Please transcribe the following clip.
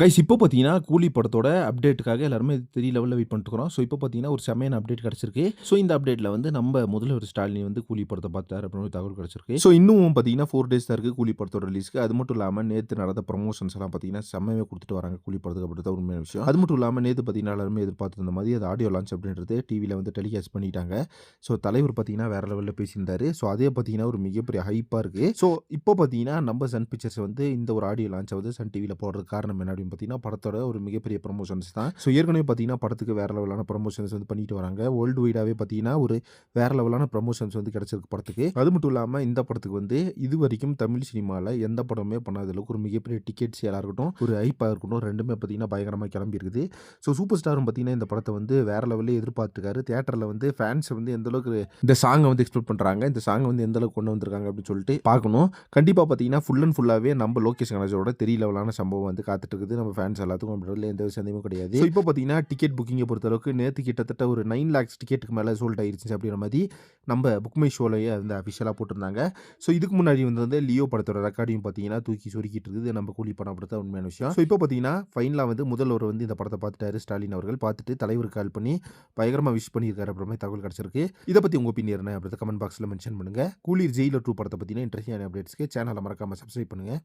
Guys இப்போ பார்த்தீங்கன்னா கூலி படத்தோட அப்டேட்டுக்காக எல்லாருமே தெரிய லெவலில் வெயிட் பண்ணிட்டுருக்கோம் ஸோ இப்போ பார்த்தீங்கன்னா ஒரு செமையான அப்டேட் கிடச்சிருக்கு. ஸோ இந்த அப்டேட்டில் வந்து நம்ம முதல்வர் ஸ்டாலின் வந்து கூலி படத்தை பார்த்தாரு அப்படின்னு ஒரு தகவல் கிடச்சிருக்கு. ஸோ இன்னும் பார்த்தீங்கன்னா ஃபோர் டேஸ் தான் இருக்குது கூலி படத்தோட ரிலீஸ்க்கு அது மட்டும் இல்லாமல் நேற்று நடந்த ப்ரொமோஷன்ஸ் எல்லாம் பார்த்தீங்கன்னா செம்மையாக கொடுத்துட்டு வராங்க கூலி படத்துக்கு அப்படி தான் உண்மையான விஷயம். அது மட்டும் இல்லாமல் நேற்று பார்த்தீங்கன்னா எல்லாருமே எதிர்பார்த்துருந்த மாதிரி அது ஆடியோ லான்ச் அப்படின்றது டிவியில் வந்து டெலிகாஸ்ட் பண்ணிட்டாங்க. ஸோ தலைவர் பார்த்தீங்கன்னா வேற லெவலில் பேசியிருந்தாரு. ஸோ அதே பார்த்தீங்கன்னா ஒரு மிகப்பெரிய ஹைப்பாக இருக்குது ஸோ இப்போ பார்த்தீங்கன்னா நம்ம சன் பிக்சர்ஸ் வந்து இந்த ஒரு ஆடியோ லான்ச்சை வந்து சன் டிவியில் போடுறது காரணம் என்ன அப்படின்னு பார்த்தீங்கன்னா படத்தோட ஒரு மிகப்பெரிய ப்ரமோஷன்ஸ் தான். ஸோ ஏற்கனவே பார்த்தீங்கன்னா படத்துக்கு வேறு லெவலான ப்ரமோஷன்ஸ் வந்து பண்ணிட்டு வராங்க. வேர்ல்டு வைடாகவே பார்த்தீங்கன்னா ஒரு வேறு லெவலான ப்ரமோஷன்ஸ் வந்து கிடச்சிருக்கு படத்துக்கு. அது மட்டும் இல்லாமல் இந்த படத்துக்கு வந்து இது வரைக்கும் தமிழ் சினிமாவில் எந்த படமே பண்ணாத அளவுக்கு ஒரு மிகப்பெரிய டிக்கெட் சேலாக இருக்கட்டும் ஒரு ஐப்பாக இருக்கட்டும் ரெண்டுமே பார்த்தீங்கன்னா பயங்கரமாக கிளம்பி இருக்குது. ஸோ சூப்பர் ஸ்டாரும் பார்த்தீங்கன்னா இந்த படத்தை வந்து வேறு லெவலில் எதிர்பார்த்துருக்காரு. தேட்டரில் வந்து ஃபேன்ஸ் வந்து எந்த அளவுக்கு இந்த சாங்கை வந்து எக்ஸ்பெக்ட் பண்ணுறாங்க இந்த சாங்கை வந்து எந்த அளவுக்கு கொண்டு வந்திருக்காங்க அப்படின்னு சொல்லிட்டு பார்க்கணும். கண்டிப்பாக பார்த்தீங்கன்னா ஃபுல் அண்ட் ஃபுல்லாகவே நம்ம லோகேஷ் கணேஷோட தெரிய லெவலான சம்பவம் வந்து காத்துட்டு இருக்குது. நம்ம ஃபேன்ஸ் எல்லாத்துக்கும் அப்படின்றதுல எந்த ஒரு சந்தேகமும் கிடையாது. இப்போ பார்த்தீங்கன்னா டிக்கெட் புக்கிங்கை பொறுத்தளவுக்கு நேற்று கிட்டத்தட்ட ஒரு நைன் லேக்ஸ் டிக்கெட்டுக்கு மேலே சோல்ட் ஆயிருச்சு அப்படின்ற மாதிரி நம்ம புக்மை ஷோலையே வந்து அஃபிஷியலாக போட்டிருந்தாங்க. ஸோ இதுக்கு முன்னாடி வந்து லியோ படத்தோட ரெக்கார்டையும் பார்த்தீங்கன்னா தூக்கி சுருக்கிட்டு இருக்குது நம்ம கூலி படம் அப்படி உண்மையான விஷயம். ஸோ இப்போ பார்த்தீங்கன்னா ஃபைனலாக வந்து முதல்வர் வந்து இந்த படத்தை பார்த்துட்டாரு. ஸ்டாலின் அவர்கள் பார்த்துட்டு தலைவருக்கு கால் பண்ணி பயங்கரமாக விஷ் பண்ணியிருக்காரு அப்புறமே தகவல் கிடச்சிருக்கு. இதை பற்றி உங்கள் ஒப்பீனியர் என்ன அப்படி கமெண்ட் பாக்ஸில் மென்ஷன் பண்ணுங்கள் கூலி ஜெயிலர் டூ படத்தை பற்றின இன்ட்ரெஸ்டிங் அப்டேட்ஸ்க்கு சேனலை மறக்காமல் சப்ஸ்கிரைப் பண்ணுங்கள்